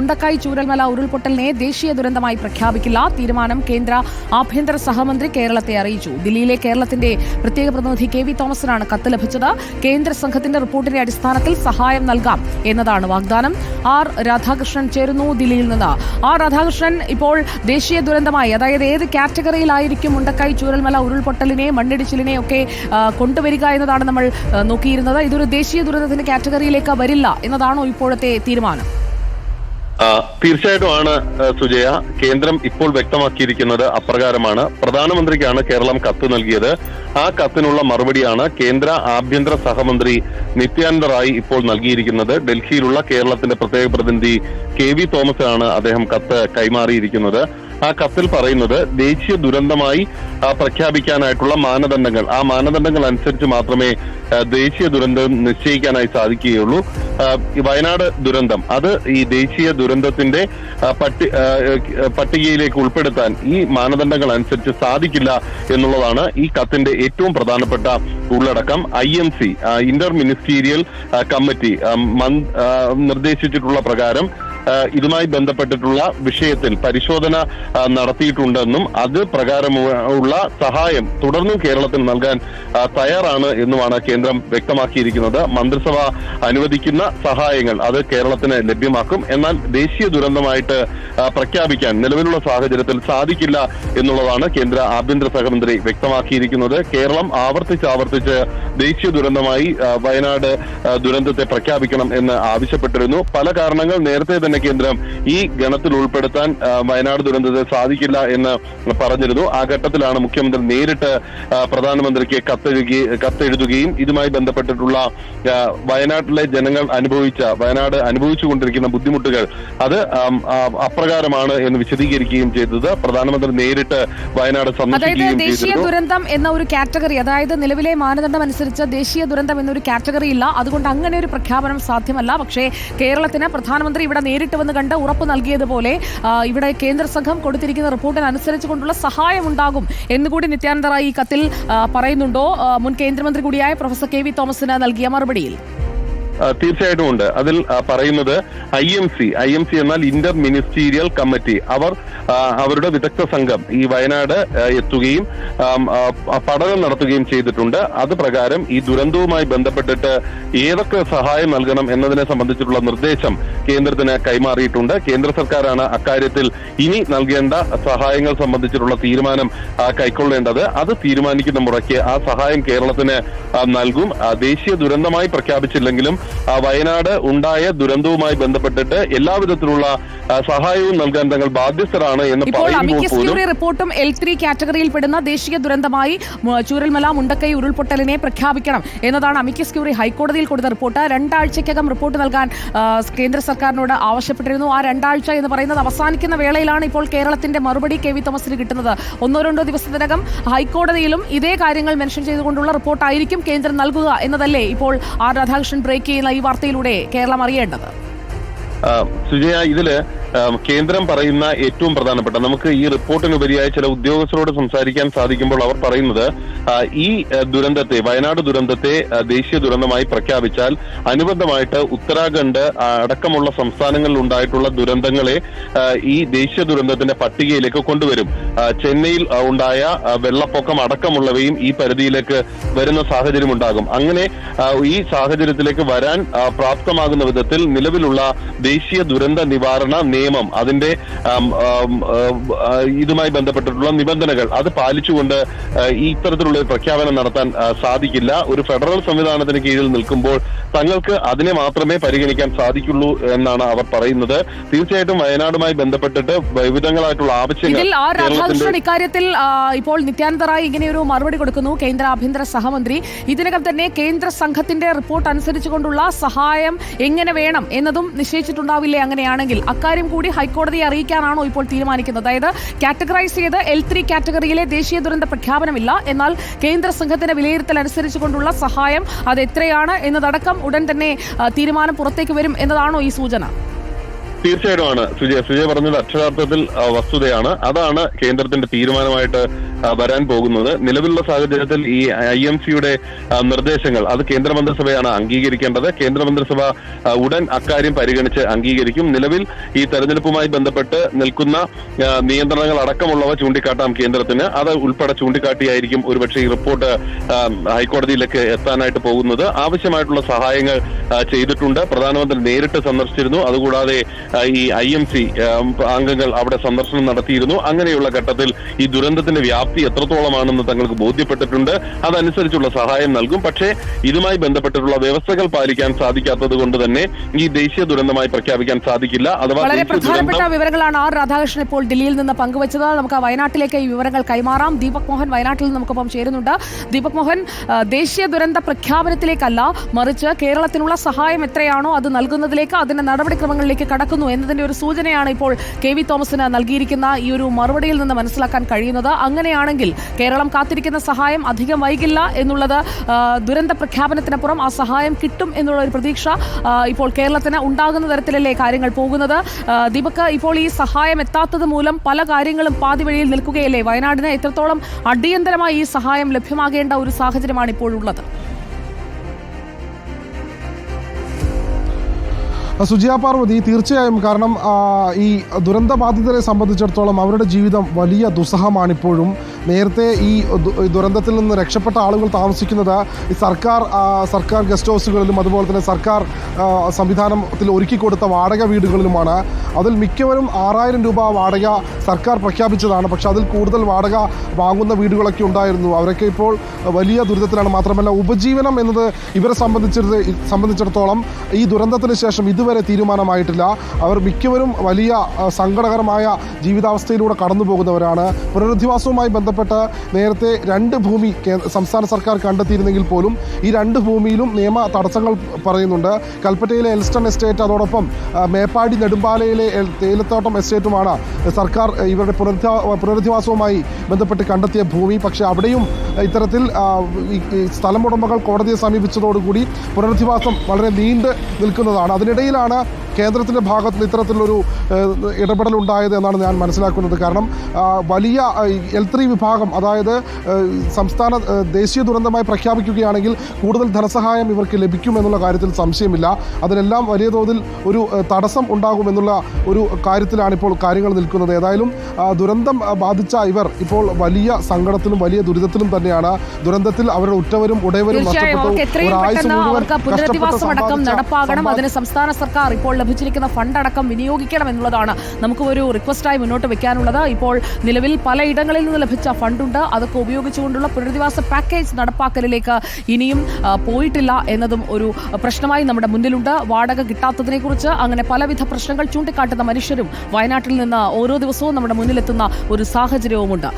മുണ്ടക്കായ് ചൂരൽമല ഉരുൾപൊട്ടലിനെ ദേശീയ ദുരന്തമായി പ്രഖ്യാപിക്കില്ല. തീരുമാനം കേന്ദ്ര ആഭ്യന്തര സഹമന്ത്രി കേരളത്തെ അറിയിച്ചു. ദില്ലിയിലെ കേരളത്തിന്റെ പ്രത്യേക പ്രതിനിധി കെ വി തോമസിനാണ് കത്ത് ലഭിച്ചത്. കേന്ദ്ര സംഘത്തിന്റെ റിപ്പോർട്ടിന്റെ അടിസ്ഥാനത്തിൽ സഹായം നൽകാം എന്നതാണ് വാഗ്ദാനം. ആർ രാധാകൃഷ്ണൻ ചേരുന്നു ദില്ലിയിൽ നിന്ന്. ആർ രാധാകൃഷ്ണൻ ഇപ്പോൾ ദേശീയ ദുരന്തമായി അതായത് ഏത് കാറ്റഗറിയിലായിരിക്കും മുണ്ടക്കായ് ചൂരൽമല ഉരുൾപൊട്ടലിനെ മണ്ണിടിച്ചിലിനെ ഒക്കെ കൊണ്ടുവരിക എന്നതാണ് നമ്മൾ നോക്കിയിരുന്നത്. ഇതൊരു ദേശീയ ദുരന്തത്തിന്റെ കാറ്റഗറിയിലേക്ക് വരില്ല എന്നതാണോ ഇപ്പോഴത്തെ തീരുമാനം? ആ, തീർച്ചയായിട്ടുമാണ് സുജയ. കേന്ദ്രം ഇപ്പോൾ വ്യക്തമാക്കിയിരിക്കുന്നത് അപ്രകാരമാണ്. പ്രധാനമന്ത്രിക്കാണ് കേരളം കത്ത് നൽകിയത്. ആ കത്തിനുള്ള മറുപടിയാണ് കേന്ദ്ര ആഭ്യന്തര സഹമന്ത്രി നിത്യാനന്ദ റായ് ഇപ്പോൾ നൽകിയിരിക്കുന്നത്. ഡൽഹിയിലുള്ള കേരളത്തിന്റെ പ്രത്യേക പ്രതിനിധി കെ വി തോമസ് ആണ് അദ്ദേഹം കത്ത് കൈമാറിയിരിക്കുന്നത്. ആ കത്തിൽ പറയുന്നത് ദേശീയ ദുരന്തമായി പ്രഖ്യാപിക്കാനായിട്ടുള്ള മാനദണ്ഡങ്ങൾ. ആ മാനദണ്ഡങ്ങൾ അനുസരിച്ച് മാത്രമേ ദേശീയ ദുരന്തം നിശ്ചയിക്കാനായി സാധിക്കുകയുള്ളൂ. വയനാട് ദുരന്തം അത് ഈ ദേശീയ ദുരന്തത്തിന്റെ പട്ടി പട്ടികയിലേക്ക് ഉൾപ്പെടുത്താൻ ഈ മാനദണ്ഡങ്ങൾ അനുസരിച്ച് സാധിക്കില്ല എന്നുള്ളതാണ് ഈ കത്തിന്റെ ഏറ്റവും പ്രധാനപ്പെട്ട ഉള്ളടക്കം. I M C inter ministerial committee നിർദ്ദേശിച്ചിട്ടുള്ള പ്രകാരം ഇതുമായി ബന്ധപ്പെട്ടിട്ടുള്ള വിഷയത്തിൽ പരിശോധന നടത്തിയിട്ടുണ്ടെന്നും അത് പ്രകാരമുള്ള സഹായം തുടർന്നും കേരളത്തിന് നൽകാൻ തയ്യാറാണ് എന്നുമാണ് കേന്ദ്രം വ്യക്തമാക്കിയിരിക്കുന്നത്. മന്ത്രിസഭ അനുവദിക്കുന്ന സഹായങ്ങൾ അത് കേരളത്തിന് ലഭ്യമാക്കും. എന്നാൽ ദേശീയ ദുരന്തമായിട്ട് പ്രഖ്യാപിക്കാൻ നിലവിലുള്ള സാഹചര്യത്തിൽ സാധിക്കില്ല എന്നുള്ളതാണ് കേന്ദ്ര ആഭ്യന്തര സഹമന്ത്രി വ്യക്തമാക്കിയിരിക്കുന്നത്. കേരളം ആവർത്തിച്ച് ആവർത്തിച്ച് ദേശീയ ദുരന്തമായി വയനാട് ദുരന്തത്തെ പ്രഖ്യാപിക്കണം എന്ന് ആവശ്യപ്പെട്ടിരുന്നു. പല കാരണങ്ങൾ നേരത്തെ തന്നെ കേന്ദ്രം ഈ ഗണത്തിൽ ഉൾപ്പെടുത്താൻ വയനാട് ദുരന്തത്തെ സാധിക്കില്ല എന്ന് പറഞ്ഞിരുന്നു. ആ ഘട്ടത്തിലാണ് മുഖ്യമന്ത്രി നേരിട്ട് പ്രധാനമന്ത്രിക്ക് കത്തെഴുകി കത്തെഴുതുകയും ഇതുമായി ബന്ധപ്പെട്ടിട്ടുള്ള വയനാട്ടിലെ ജനങ്ങൾ അനുഭവിച്ച വയനാട് അനുഭവിച്ചുകൊണ്ടിരിക്കുന്ന ബുദ്ധിമുട്ടുകൾ അത് അപ്രകാരമാണ് എന്ന് വിശദീകരിക്കുകയും ചെയ്തത്. പ്രധാനമന്ത്രി നേരിട്ട് വയനാട് അതായത് ദേശീയ ദുരന്തം എന്ന ഒരു കാറ്റഗറി അതായത് നിലവിലെ മാനദണ്ഡം അനുസരിച്ച് ദേശീയ ദുരന്തം എന്നൊരു കാറ്റഗറി ഇല്ല. അതുകൊണ്ട് അങ്ങനെ ഒരു പ്രഖ്യാപനം സാധ്യമല്ല. പക്ഷേ കേരളത്തിന് പ്രധാനമന്ത്രി ഇവിടെ നേരിട്ട് വന്ന് കണ്ട് ഉറപ്പ് നൽകിയതുപോലെ ഇവിടെ കേന്ദ്ര സംഘം കൊടുത്തിരിക്കുന്ന റിപ്പോർട്ടിനനുസരിച്ച് കൊണ്ടുള്ള സഹായം ഉണ്ടാകും എന്നുകൂടി നിത്യാനന്ദ ഈ കത്തിൽ പറയുന്നുണ്ടോ. മുൻ കേന്ദ്രമന്ത്രി കൂടിയായ പ്രൊഫസർ കെ വി തോമസിന് നൽകിയ മറുപടിയിൽ. തീർച്ചയായിട്ടും ഉണ്ട്. അതിൽ പറയുന്നത് I M C I M C എന്നാൽ ഇന്റർ മിനിസ്റ്റീരിയൽ കമ്മിറ്റി. അവർ അവരുടെ വിദഗ്ധ സംഘം ഈ വയനാട് എത്തുകയും പഠനം നടത്തുകയും ചെയ്തിട്ടുണ്ട്. അത് പ്രകാരം ഈ ദുരന്തവുമായി ബന്ധപ്പെട്ടിട്ട് ഏതൊക്കെ സഹായം നൽകണം എന്നതിനെ സംബന്ധിച്ചിട്ടുള്ള നിർദ്ദേശം കേന്ദ്രത്തിന് കൈമാറിയിട്ടുണ്ട്. കേന്ദ്ര സർക്കാരാണ് അക്കാര്യത്തിൽ ഇനി നൽകേണ്ട സഹായങ്ങൾ സംബന്ധിച്ചിട്ടുള്ള തീരുമാനം കൈക്കൊള്ളേണ്ടത്. അത് തീരുമാനിക്കുന്ന മുറയ്ക്ക് ആ സഹായം കേരളത്തിന് നൽകും. ദേശീയ ദുരന്തമായി പ്രഖ്യാപിച്ചില്ലെങ്കിലും വയനാട് ഉണ്ടായ ദുരന്തവുമായി ബന്ധപ്പെട്ടിട്ട് എല്ലാവിധത്തിലുള്ള സഹായവും നൽകാൻ തങ്ങൾ ബാധ്യസ്ഥരാണ് എന്ന് പറയുന്നത് പറയുമ്പോൾ റിപ്പോർട്ടും എൽ ത്രീ കാറ്റഗറിയിൽ പെടുന്ന ദേശീയ ദുരന്തമായി ചൂരൽമല മുണ്ടക്കൈ ഉരുൾപൊട്ടലിനെ പ്രഖ്യാപിക്കണം എന്നതാണ് അമിക്കസ് ക്യൂറി ഹൈക്കോടതിയിൽ കൊടുത്ത റിപ്പോർട്ട്. രണ്ടാഴ്ചയ്ക്കകം റിപ്പോർട്ട് നൽകാൻ കേന്ദ്ര സർക്കാരിനോട് ആവശ്യപ്പെട്ടിരുന്നു. ആ രണ്ടാഴ്ച എന്ന് പറയുന്നത് അവസാനിക്കുന്ന വേളയിലാണ് ഇപ്പോൾ കേരളത്തിന്റെ മറുപടി കെ വി തോമസിന് കിട്ടുന്നത്. ഒന്നോ രണ്ടോ ദിവസത്തിനകം ഹൈക്കോടതിയിലും ഇതേ കാര്യങ്ങൾ മെൻഷൻ ചെയ്തുകൊണ്ടുള്ള റിപ്പോർട്ടായിരിക്കും കേന്ദ്രം നൽകുക എന്നതല്ലേ ഇപ്പോൾ ആർ രാധാകൃഷ്ണൻ ബ്രേക്ക് ചെയ്യുന്ന ഈ വാർത്തയിലൂടെ കേരളം അറിയേണ്ടത്. സുജയ ഇതിൽ കേന്ദ്രം പറയുന്ന ഏറ്റവും പ്രധാനപ്പെട്ട നമുക്ക് ഈ റിപ്പോർട്ടിനുപരിയായ ചില ഉദ്യോഗസ്ഥരോട് സംസാരിക്കാൻ സാധിക്കുമ്പോൾ അവർ പറയുന്നത് ഈ ദുരന്തത്തെ വയനാട് ദുരന്തത്തെ ദേശീയ ദുരന്തമായി പ്രഖ്യാപിച്ചാൽ അനുബന്ധമായിട്ട് ഉത്തരാഖണ്ഡ് അടക്കമുള്ള സംസ്ഥാനങ്ങളിൽ ഉണ്ടായിട്ടുള്ള ദുരന്തങ്ങളെ ഈ ദേശീയ ദുരന്തത്തിന്റെ പട്ടികയിലേക്ക് കൊണ്ടുവരും. ചെന്നൈയിൽ ഉണ്ടായ വെള്ളപ്പൊക്കം അടക്കമുള്ളവയും ഈ പരിധിയിലേക്ക് വരുന്ന സാഹചര്യം ഉണ്ടാകും. അങ്ങനെ ഈ സാഹചര്യത്തിലേക്ക് വരാൻ പ്രാപ്തമാകുന്ന വിധത്തിൽ നിലവിലുള്ള ദേശീയ ദുരന്ത നിവാരണ നിയമം അതിന്റെ ഇതുമായി ബന്ധപ്പെട്ടിട്ടുള്ള നിബന്ധനകൾ അത് പാലിച്ചുകൊണ്ട് ഇത്തരത്തിലുള്ള ഒരു പ്രഖ്യാപനം നടത്താൻ സാധിക്കില്ല. ഒരു ഫെഡറൽ സംവിധാനത്തിന് കീഴിൽ നിൽക്കുമ്പോൾ തങ്ങൾക്ക് അതിനെ മാത്രമേ പരിഗണിക്കാൻ സാധിക്കുള്ളൂ എന്നാണ് അവർ പറയുന്നത്. തീർച്ചയായിട്ടും വയനാടുമായി ബന്ധപ്പെട്ടിട്ട് വിവിധങ്ങളായിട്ടുള്ള ആവശ്യങ്ങൾ രാധാകൃഷ്ണൻ ഇക്കാര്യത്തിൽ ഇപ്പോൾ നിത്യാനന്ദ റായ് ഒരു മറുപടി കൊടുക്കുന്നു. കേന്ദ്ര ആഭ്യന്തര സഹമന്ത്രി. ഇതിനകം തന്നെ കേന്ദ്ര സംഘത്തിന്റെ റിപ്പോർട്ട് അനുസരിച്ചുകൊണ്ടുള്ള സഹായം എങ്ങനെ വേണം എന്നതും നിശ്ചയിച്ചിട്ടുണ്ടാവില്ലേ അങ്ങനെയാണെങ്കിൽ അക്കാര്യം കൂടി ഹൈക്കോടതിയെ അറിയിക്കാനാണോ ഇപ്പോൾ തീരുമാനിക്കുന്നത്? അതായത് കാറ്റഗറൈസ് ചെയ്ത് എൽ ത്രീ കാറ്റഗറിയിലെ ദേശീയ ദുരന്ത പ്രഖ്യാപനമില്ല. എന്നാൽ കേന്ദ്ര സംഘത്തിന്റെ വിലയിരുത്തൽ അനുസരിച്ചുകൊണ്ടുള്ള സഹായം അത് എത്രയാണ് എന്നതടക്കം ഉടൻ തന്നെ തീരുമാനം പുറത്തേക്ക് വരും എന്നതാണോ ഈ സൂചന? തീർച്ചയായിട്ടുമാണ് സുജയ സുജയ പറഞ്ഞത് അക്ഷരാർത്ഥത്തിൽ വസ്തുതയാണ്. അതാണ് കേന്ദ്രത്തിന്റെ തീരുമാനമായിട്ട് വരാൻ പോകുന്നത്. നിലവിലുള്ള സാഹചര്യത്തിൽ ഈ ഐ എം സിയുടെ നിർദ്ദേശങ്ങൾ അത് കേന്ദ്രമന്ത്രിസഭയാണ് അംഗീകരിക്കേണ്ടത്. കേന്ദ്രമന്ത്രിസഭ ഉടൻ അക്കാര്യം പരിഗണിച്ച് അംഗീകരിക്കും. നിലവിൽ ഈ തെരഞ്ഞെടുപ്പുമായി ബന്ധപ്പെട്ട് നിൽക്കുന്ന നിയന്ത്രണങ്ങൾ അടക്കമുള്ളവ ചൂണ്ടിക്കാട്ടാം കേന്ദ്രത്തിന്. അത് ഉൾപ്പെടെ ചൂണ്ടിക്കാട്ടിയായിരിക്കും ഒരുപക്ഷെ ഈ റിപ്പോർട്ട് ഹൈക്കോടതിയിലേക്ക് എത്താനായിട്ട് പോകുന്നത്. ആവശ്യമായിട്ടുള്ള സഹായങ്ങൾ ചെയ്തിട്ടുണ്ട്. പ്രധാനമന്ത്രി നേരിട്ട് സന്ദർശിച്ചിരുന്നു. അതുകൂടാതെ ഈ ഐ എം സി അംഗങ്ങൾ അവിടെ സന്ദർശനം നടത്തിയിരുന്നു. അങ്ങനെയുള്ള ഘട്ടത്തിൽ ഈ ദുരന്തത്തിന്റെ വ്യാപ്തി എത്രത്തോളമാണെന്ന് തങ്ങൾക്ക് ബോധ്യപ്പെട്ടിട്ടുണ്ട്. അതനുസരിച്ചുള്ള സഹായം നൽകും. പക്ഷേ ഇതുമായി ബന്ധപ്പെട്ടിട്ടുള്ള വ്യവസ്ഥകൾ പാലിക്കാൻ സാധിക്കാത്തത് കൊണ്ട് തന്നെ ഈ ദേശീയ ദുരന്തമായി പ്രഖ്യാപിക്കാൻ സാധിക്കില്ല. അഥവാ വളരെ പ്രധാനപ്പെട്ട വിവരങ്ങളാണ് ആർ രാധാകൃഷ്ണൻ ഇപ്പോൾ ഡൽഹിയിൽ നിന്ന് പങ്കുവച്ചത്. നമുക്ക് വയനാട്ടിലേക്ക് ഈ വിവരങ്ങൾ കൈമാറാം. ദീപക് മോഹൻ വയനാട്ടിൽ നിന്ന് നമുക്കൊപ്പം ചേരുന്നുണ്ട്. ദീപക് മോഹൻ ദേശീയ ദുരന്ത പ്രഖ്യാപനത്തിലേക്കല്ല മറിച്ച് കേരളത്തിനുള്ള സഹായം എത്രയാണോ അത് നൽകുന്നതിലേക്ക് അതിന്റെ നടപടിക്രമങ്ങളിലേക്ക് കടക്കുന്നു എന്നതിന്റെ ഒരു സൂചനയാണ് ഇപ്പോൾ കെ വി തോമസിന് നൽകിയിരിക്കുന്ന ഈ ഒരു മറുപടിയിൽ നിന്ന് മനസ്സിലാക്കാൻ കഴിയുന്നത്. അങ്ങനെയാണെങ്കിൽ കേരളം കാത്തിരിക്കുന്ന സഹായം അധികം വൈകില്ല എന്നുള്ളത് ദുരന്ത പ്രഖ്യാപനത്തിനപ്പുറം ആ സഹായം കിട്ടും എന്നുള്ള ഒരു പ്രതീക്ഷ ഇപ്പോൾ കേരളത്തിന് ഉണ്ടാകുന്ന തരത്തിലല്ലേ കാര്യങ്ങൾ പോകുന്നത്. ദീപക് ഇപ്പോൾ ഈ സഹായം എത്താത്തത് മൂലം പല കാര്യങ്ങളും പാതി വഴിയിൽ നിൽക്കുകയല്ലേ? വയനാടിന് എത്രത്തോളം അടിയന്തരമായി ഈ സഹായം ലഭ്യമാകേണ്ട ഒരു സാഹചര്യമാണ് ഇപ്പോഴുള്ളത്? സുജിയ പാർവതി തീർച്ചയായും കാരണം ഈ ദുരന്ത ബാധിതരെ സംബന്ധിച്ചിടത്തോളം അവരുടെ ജീവിതം വലിയ ദുസ്സഹമാണിപ്പോഴും. നേരത്തെ ഈ ദുരന്തത്തിൽ നിന്ന് രക്ഷപ്പെട്ട ആളുകൾ താമസിക്കുന്നത് ഈ സർക്കാർ സർക്കാർ ഗസ്റ്റ് ഹൗസുകളിലും അതുപോലെ തന്നെ സർക്കാർ സംവിധാനത്തിൽ ഒരുക്കി കൊടുത്ത വാടക വീടുകളിലുമാണ്. അതിൽ മിക്കവരും ആറായിരം രൂപ വാടക സർക്കാർ പ്രഖ്യാപിച്ചതാണ്. പക്ഷെ അതിൽ കൂടുതൽ വാടക വാങ്ങുന്ന വീടുകളൊക്കെ ഉണ്ടായിരുന്നു. അവരൊക്കെ ഇപ്പോൾ വലിയ ദുരിതത്തിലാണ്. മാത്രമല്ല ഉപജീവനം എന്നത് ഇവരെ സംബന്ധിച്ചിടത്ത് സംബന്ധിച്ചിടത്തോളം ഈ ദുരന്തത്തിന് ശേഷം ഇതുവരെ തീരുമാനമായിട്ടില്ല. അവർ മിക്കവരും വലിയ സങ്കടകരമായ ജീവിതാവസ്ഥയിലൂടെ കടന്നു പോകുന്നവരാണ് പുനരധിവാസവുമായി ബന്ധപ്പെട്ട് നേരത്തെ രണ്ട് ഭൂമി സംസ്ഥാന സർക്കാർ കണ്ടെത്തിയിരുന്നെങ്കിൽ പോലും ഈ രണ്ട് ഭൂമിയിലും നിയമ തടസ്സങ്ങൾ പറയുന്നുണ്ട്. കൽപ്പറ്റയിലെ എൽസ്റ്റൺ എസ്റ്റേറ്റ് അതോടൊപ്പം മേപ്പാടി നെടുമ്പാലയിലെ തേയിലത്തോട്ടം എസ്റ്റേറ്റുമാണ് സർക്കാർ ഇവരുടെ പുനരധിവാ പുനരധിവാസവുമായി ബന്ധപ്പെട്ട് കണ്ടെത്തിയ ഭൂമി. പക്ഷേ അവിടെയും ഇത്തരത്തിൽ സ്ഥലം ഉടമകൾ കോടതിയെ സമീപിച്ചതോടുകൂടി പുനരധിവാസം വളരെ നീണ്ട് നിൽക്കുന്നതാണ്. അതിനിടയിലാണ് കേന്ദ്രത്തിന്റെ ഭാഗത്ത് നിന്ന് ഇത്തരത്തിലൊരു ഇടപെടൽ ഉണ്ടായത് എന്നാണ് ഞാൻ മനസ്സിലാക്കുന്നത്? കാരണം വലിയ എൽ ത്രീ വിഭാഗം അതായത് സംസ്ഥാന ദേശീയ ദുരന്തമായി പ്രഖ്യാപിക്കുകയാണെങ്കിൽ കൂടുതൽ ധനസഹായം ഇവർക്ക് ലഭിക്കുമെന്നുള്ള കാര്യത്തിൽ സംശയമില്ല. അതിനെല്ലാം വലിയ തോതിൽ ഒരു തടസ്സം ഉണ്ടാകുമെന്നുള്ള ഒരു കാര്യത്തിലാണ് ഇപ്പോൾ കാര്യങ്ങൾ നിൽക്കുന്നത്. ഏതായാലും ദുരന്തം ബാധിച്ച ഇവർ ഇപ്പോൾ വലിയ സങ്കടത്തിലും വലിയ ദുരിതത്തിലും തന്നെയാണ്. ദുരന്തത്തിൽ അവരുടെ ഉറ്റവരും ഉടയവരും നഷ്ടപ്പെട്ടു. ഒരാഴ്ച മുഴുവൻ കഷ്ടപ്പെട്ട് നടപ്പാകണം. അതിന് സംസ്ഥാന സർക്കാർ ഇപ്പോൾ ലഭിച്ചിരിക്കുന്ന ഫണ്ട് അടക്കം വിനിയോഗിക്കണം എന്നുള്ളതാണ് നമുക്ക് ഒരു റിക്വസ്റ്റായി മുന്നോട്ട് വെക്കാനുള്ളത്. ഇപ്പോൾ നിലവിൽ പലയിടങ്ങളിൽ നിന്ന് ലഭിച്ച ഫണ്ടുണ്ട് അതൊക്കെ ഉപയോഗിച്ചുകൊണ്ടുള്ള പുനരധിവാസ പാക്കേജ് നടപ്പാക്കലിലേക്ക് ഇനിയും പോയിട്ടില്ല എന്നതും ഒരു പ്രശ്നമായി നമ്മുടെ മുന്നിലുണ്ട്. വാടക കിട്ടാത്തതിനെക്കുറിച്ച് അങ്ങനെ പലവിധ പ്രശ്നങ്ങൾ ചൂണ്ടിക്കാട്ടുന്ന മനുഷ്യരും വയനാട്ടിൽ നിന്ന് ഓരോ ദിവസവും നമ്മുടെ മുന്നിലെത്തുന്ന ഒരു സാഹചര്യവുമുണ്ട്.